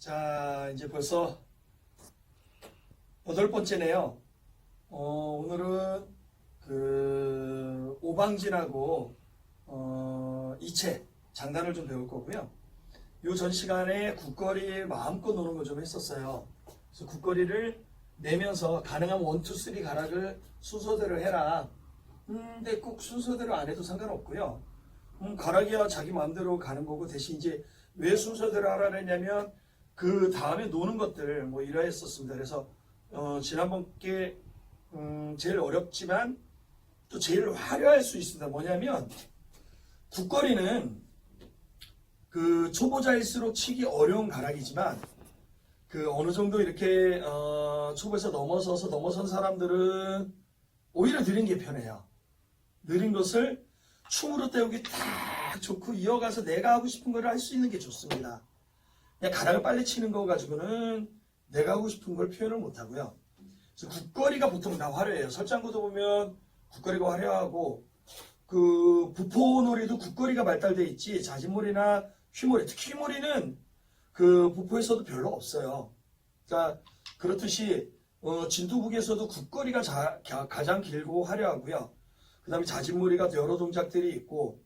자, 이제 벌써 여덟 번째네요. 어, 오늘은 그 오방진하고 어, 이체 장단을 좀 배울 거고요. 요 전 시간에 국거리 마음껏 노는 거 좀 했었어요. 그래서 국거리를 내면서 가능하면 원투 쓰리 가락을 순서대로 해라. 음, 근데 꼭 순서대로 안 해도 상관없고요. 음, 가락이야 자기 마음대로 가는 거고 대신 이제 왜 순서대로 하라 했냐면 그 다음에 노는 것들 뭐 이러했었습니다. 그래서 어, 지난번께 음, 제일 어렵지만 또 제일 화려할 수 있습니다. 뭐냐면 국거리는 그 초보자일수록 치기 어려운 가락이지만 그 어느 정도 이렇게 어, 초보에서 넘어서서 넘어선 사람들은 오히려 느린 게 편해요. 느린 것을 춤으로 때우기 딱 좋고 이어가서 내가 하고 싶은 걸 할 수 있는 게 좋습니다. 가락을 빨리 치는 거 가지고는 내가 하고 싶은 걸 표현을 못 하고요. 그래서 국거리가 보통 다 화려해요. 설장구도 보면 국거리가 화려하고 그 부포놀이도 국거리가 발달돼 있지 자진몰이나 휘몰이 특히 휘몰이는 그 부포에서도 별로 없어요. 그러니까 그렇듯이 어, 진두북에서도 국거리가 자- 가- 가장 길고 화려하고요. 그 다음에 자진몰이가 여러 동작들이 있고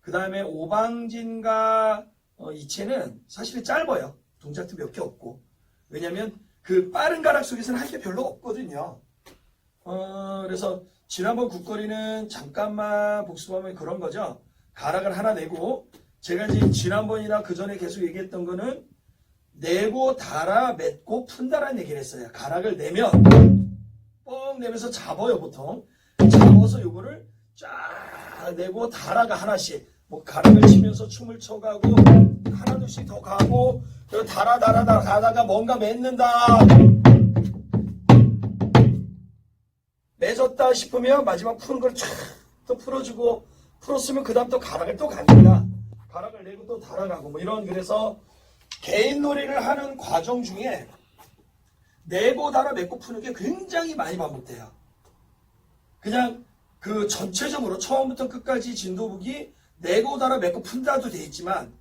그 다음에 오방진과 어, 이체는 사실은 짧아요. 동작도 몇 개 없고 왜냐하면 그 빠른 가락 속에서는 할 게 별로 없거든요. 어, 그래서 지난번 국거리는 잠깐만 복습하면 그런 거죠. 가락을 하나 내고 제가 이제 지난번이나 그 전에 계속 얘기했던 거는 내고 달아 맺고 푼다라는 얘기를 했어요. 가락을 내면 뻥 내면서 잡아요 보통 잡아서 요거를 쫙 내고 달아가 하나씩 뭐 가락을 치면서 춤을 춰가고 하나 둘씩 더 가고 달아 달아 달아 가다가 뭔가 맺는다 맺었다 싶으면 마지막 푸는 걸 쫙또 풀어주고 풀었으면 그 다음 또 가락을 또 갑니다. 가락을 내고 또 달아가고 뭐 이런 그래서 개인 놀이를 하는 과정 중에 내고 달아 맺고 푸는 게 굉장히 많이 반복돼요. 그냥 그 전체적으로 처음부터 끝까지 진도북이 내고 달아 맺고 푼다도 돼 있지만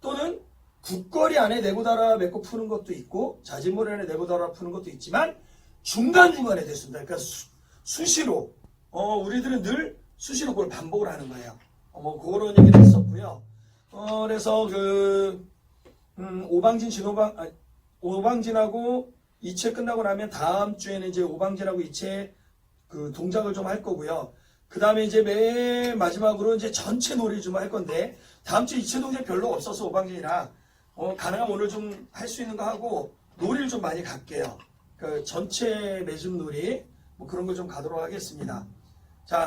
또는 국거리 안에 내고 달아 맺고 푸는 것도 있고 자진몰이 안에 내고 달아 푸는 것도 있지만 중간중간에 됐습니다. 그러니까 수, 수시로 어 우리들은 늘 수시로 그걸 반복을 하는 거예요. 어, 뭐 그런 얘기를 했었고요. 어 그래서 그 음, 오방진 진오방 아, 오방진하고 이체 끝나고 나면 다음 주에는 이제 오방진하고 이체 그 동작을 좀 할 거고요. 그 다음에 이제 맨 마지막으로 이제 전체 놀이 좀 할 건데 다음 주 이체 동작 별로 없어서 오방진이라 어, 가능하면 오늘 좀 할 수 있는 거 하고 놀이를 좀 많이 갈게요. 그 전체 매듭 놀이 뭐 그런 걸 좀 가도록 하겠습니다. 자.